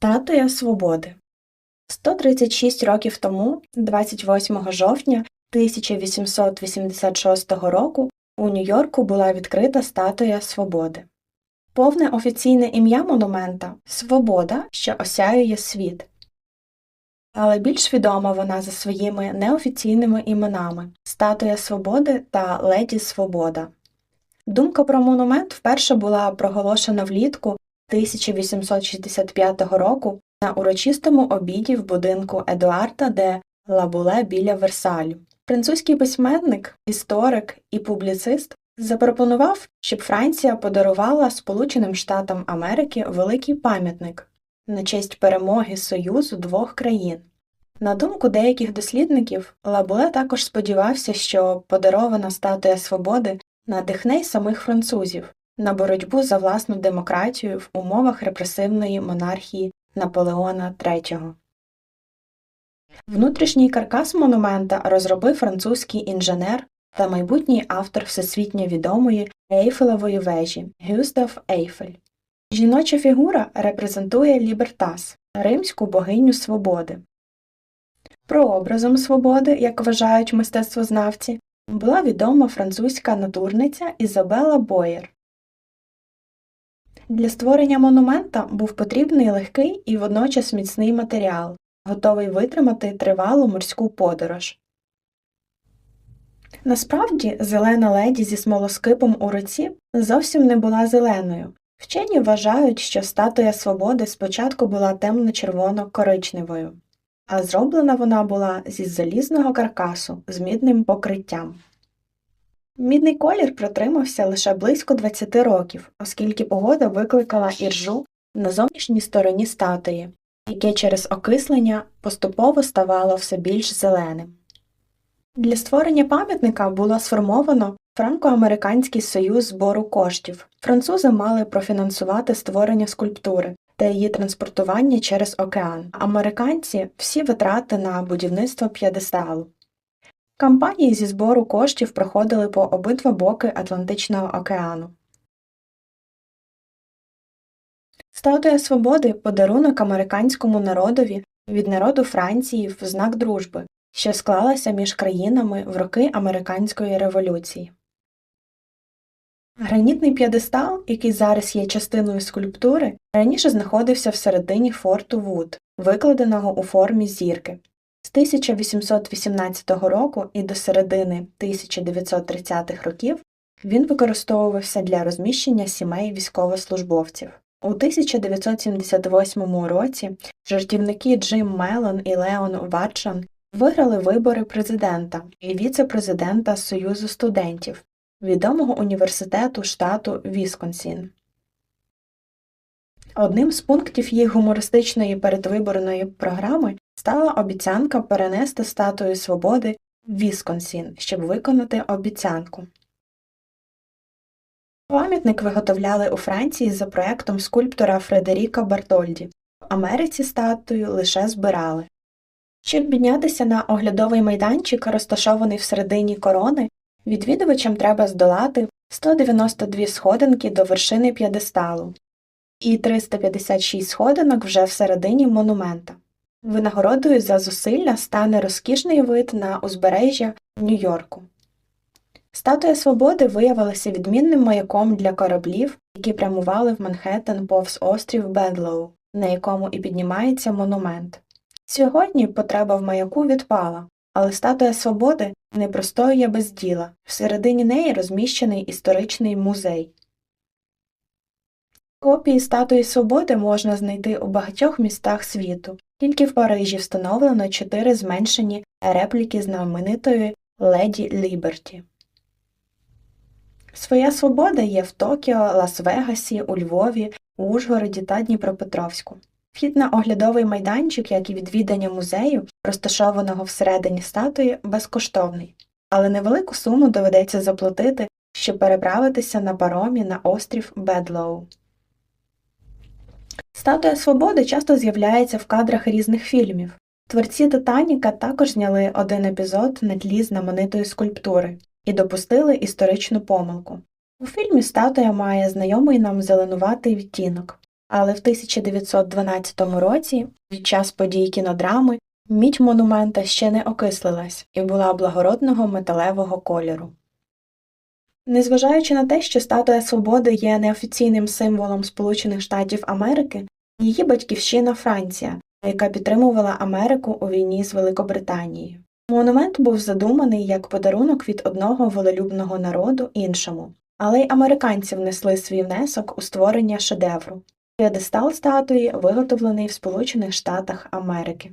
Статуя Свободи 136 років тому, 28 жовтня 1886 року, у Нью-Йорку була відкрита статуя Свободи. Повне офіційне ім'я монумента Свобода, що осяює світ. Але більш відома вона за своїми неофіційними іменами Статуя Свободи та Леді Свобода. Думка про монумент вперше була проголошена влітку 1865 року на урочистому обіді в будинку Едуарда де Лабуле біля Версалю. Французький письменник, історик і публіцист запропонував, щоб Франція подарувала Сполученим Штатам Америки великий пам'ятник на честь перемоги Союзу двох країн. На думку деяких дослідників, Лабуле також сподівався, що подарована статуя свободи надихне й самих французів на боротьбу за власну демократію в умовах репресивної монархії Наполеона III. Внутрішній каркас монумента розробив французький інженер та майбутній автор всесвітньо відомої Ейфелевої вежі Гюстав Ейфель. Жіноча фігура репрезентує Лібертас, римську богиню свободи. Прообразом свободи, як вважають мистецтвознавці, була відома французька натурниця Ізабела Боєр. Для створення монумента був потрібний легкий і водночас міцний матеріал, готовий витримати тривалу морську подорож. Насправді, зелена леді зі смолоскипом у руці зовсім не була зеленою. Вчені вважають, що статуя свободи спочатку була темно-червоно-коричневою, а зроблена вона була зі залізного каркасу з мідним покриттям. Мідний колір протримався лише близько 20 років, оскільки погода викликала іржу на зовнішній стороні статуї, яке через окислення поступово ставало все більш зеленим. Для створення пам'ятника було сформовано Франко-Американський союз збору коштів. Французи мали профінансувати створення скульптури та її транспортування через океан, американці всі витрати на будівництво п'єдесталу. Кампанії зі збору коштів проходили по обидва боки Атлантичного океану. Статуя свободи подарунок американському народові від народу Франції в знак дружби, що склалася між країнами в роки американської революції. Гранітний п'єдестал, який зараз є частиною скульптури, раніше знаходився всередині форту Вуд, викладеного у формі зірки. З 1818 року і до середини 1930-х років він використовувався для розміщення сімей військовослужбовців. У 1978 році жартівники Джим Мелон і Леон Ватшон виграли вибори президента і віце-президента Союзу студентів відомого університету штату Вісконсін. Одним з пунктів їх гумористичної передвиборної програми стала обіцянка перенести статую свободи в Вісконсін, щоб виконати обіцянку. Пам'ятник виготовляли у Франції за проектом скульптора Фредеріка Бартольді. В Америці статую лише збирали. Щоб піднятися на оглядовий майданчик, розташований всередині корони, відвідувачам треба здолати 192 сходинки до вершини п'єдесталу і 356 сходинок вже всередині монумента. Винагородою за зусилля стане розкішний вид на узбережжя Нью-Йорку. Статуя свободи виявилася відмінним маяком для кораблів, які прямували в Манхеттен повз острів Бедлоу, на якому і піднімається монумент. Сьогодні потреба в маяку відпала, але статуя свободи не простоює без діла, всередині неї розміщений історичний музей. Копії статуї свободи можна знайти у багатьох містах світу, тільки в Парижі встановлено чотири зменшені репліки знаменитої Леді Ліберті. Своя свобода є в Токіо, Лас-Вегасі, у Львові, Ужгороді та Дніпропетровську. Вхід на оглядовий майданчик, як і відвідання музею, розташованого всередині статуї, безкоштовний, але невелику суму доведеться заплатити, щоб переправитися на паромі на острів Бедлоу. Статуя свободи часто з'являється в кадрах різних фільмів. Творці Титаніка також зняли один епізод на тлі знаменитої скульптури і допустили історичну помилку. У фільмі статуя має знайомий нам зеленуватий відтінок, Але в 1912 році, під час подій кінодрами, мідь монумента ще не окислилась і була благородного металевого кольору. Незважаючи на те, що статуя свободи є неофіційним символом Сполучених Штатів Америки, її батьківщина Франція, яка підтримувала Америку у війні з Великобританією. Монумент був задуманий як подарунок від одного волелюбного народу іншому, але й американці внесли свій внесок у створення шедевру. П'єдестал статуї виготовлений в Сполучених Штатах Америки.